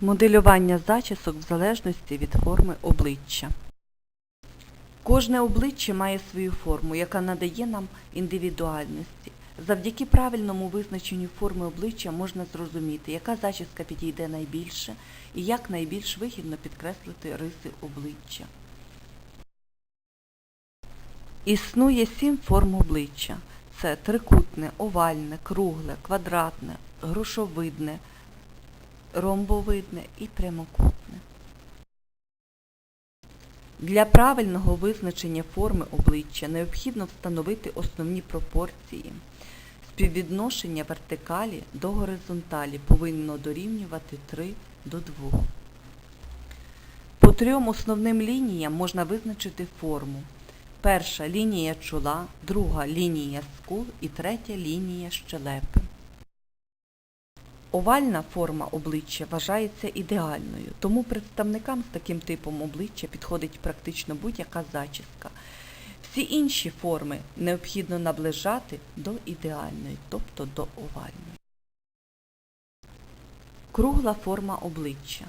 Моделювання зачісок в залежності від форми обличчя. Кожне обличчя має свою форму, яка надає нам індивідуальності. Завдяки правильному визначенню форми обличчя можна зрозуміти, яка зачіска підійде найбільше і як найбільш вигідно підкреслити риси обличчя. Існує сім форм обличчя. Це трикутне, овальне, кругле, квадратне, грушовидне, ромбовидне і прямокутне. Для правильного визначення форми обличчя необхідно встановити основні пропорції. Співвідношення вертикалі до горизонталі повинно дорівнювати 3 до 2. По трьом основним лініям можна визначити форму. Перша лінія чола, друга лінія скул і третя лінія щелепи. Овальна форма обличчя вважається ідеальною, тому представникам з таким типом обличчя підходить практично будь-яка зачіска. Всі інші форми необхідно наближати до ідеальної, тобто до овальної. Кругла форма обличчя.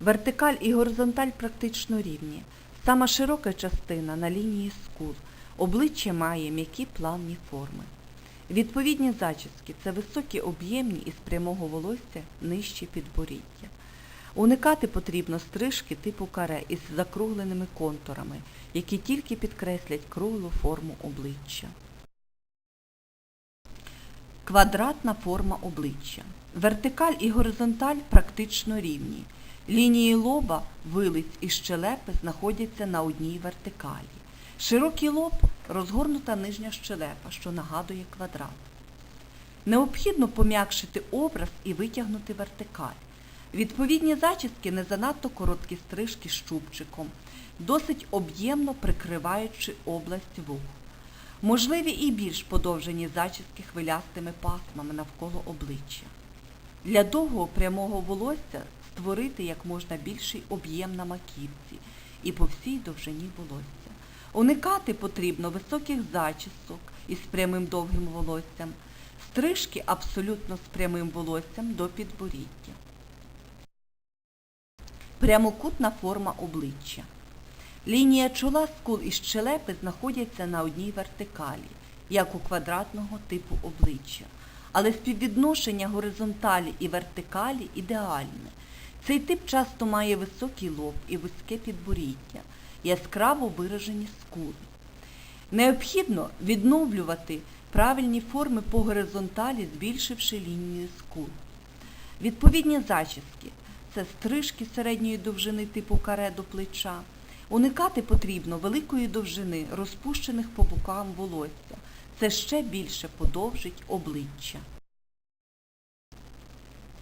Вертикаль і горизонталь практично рівні. Сама широка частина на лінії скул. Обличчя має м'які плавні форми. Відповідні зачіски це високі об'ємні із прямого волосся нижче підборіддя. Уникати потрібно стрижки типу каре із закругленими контурами, які тільки підкреслять круглу форму обличчя. Квадратна форма обличчя. Вертикаль і горизонталь практично рівні. Лінії лоба, вилиць і щелепи знаходяться на одній вертикалі. Широкий лоб розгорнута нижня щелепа, що нагадує квадрат. Необхідно пом'якшити образ і витягнути вертикаль. Відповідні зачіски не занадто короткі стрижки з чубчиком, досить об'ємно прикриваючи область вух. Можливі і більш подовжені зачіски хвилястими пасмами навколо обличчя. Для довгого прямого волосся створити як можна більший об'єм на маківці і по всій довжині волосся. Уникати потрібно високих зачісок із прямим довгим волоссям, стрижки абсолютно з прямим волоссям до підборіддя. Прямокутна форма обличчя. Лінія чола, скул і щелепи знаходяться на одній вертикалі, як у квадратного типу обличчя. Але співвідношення горизонталі і вертикалі ідеальне. Цей тип часто має високий лоб і вузьке підборіддя, яскраво виражені скули. Необхідно відновлювати правильні форми по горизонталі, збільшивши лінію скул. Відповідні зачіски це стрижки середньої довжини типу каре до плеча. Уникати потрібно великої довжини розпущених по бокам волосся. Це ще більше подовжить обличчя.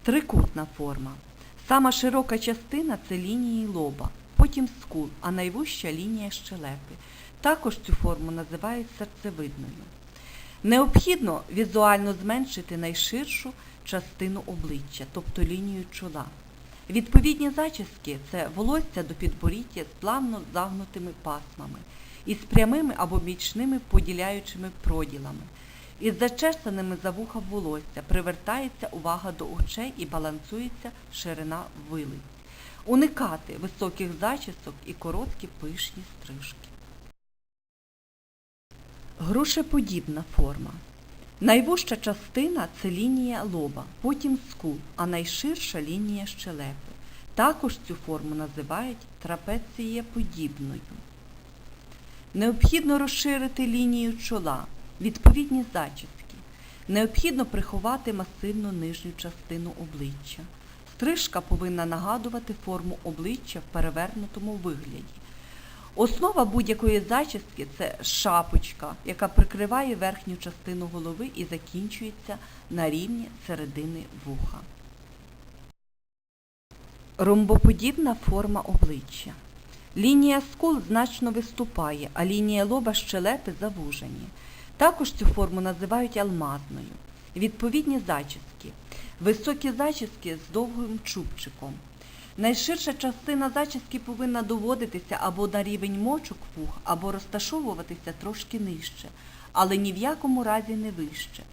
Трикутна форма. Сама широка частина це лінії лоба, потім скул, а найвища лінія щелепи. Також цю форму називають серцевидною. Необхідно візуально зменшити найширшу частину обличчя, тобто лінію чола. Відповідні зачіски це волосся до підборіддя з плавно загнутими пасмами із прямими або бічними поділяючими проділами. Із зачесаними за вуха волосся привертається увага до очей і балансується ширина вилиць. Уникати високих зачісок і короткі пишні стрижки. Грушеподібна форма. Найвужча частина це лінія лоба, потім скул, а найширша лінія щелепи. Також цю форму називають трапецієподібною. Необхідно розширити лінію чола, відповідні зачіски. Необхідно приховати масивну нижню частину обличчя. Стрижка повинна нагадувати форму обличчя в перевернутому вигляді. Основа будь-якої зачіски це шапочка, яка прикриває верхню частину голови і закінчується на рівні середини вуха. Ромбоподібна форма обличчя. Лінія скул значно виступає, а лінія лоба щелепи завужені. Також цю форму називають алмазною. Відповідні зачіски. Високі зачіски з довгим чубчиком. Найширша частина зачіски повинна доводитися або на рівень мочок вух, або розташовуватися трошки нижче, але ні в якому разі не вище.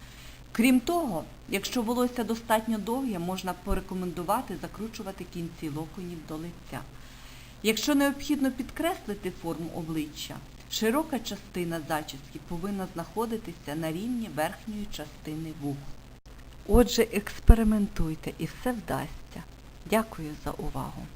Крім того, якщо волосся достатньо довге, можна порекомендувати закручувати кінці локонів до лиця. Якщо необхідно підкреслити форму обличчя, широка частина зачіски повинна знаходитися на рівні верхньої частини вух. Отже, експериментуйте і все вдасться. Дякую за увагу.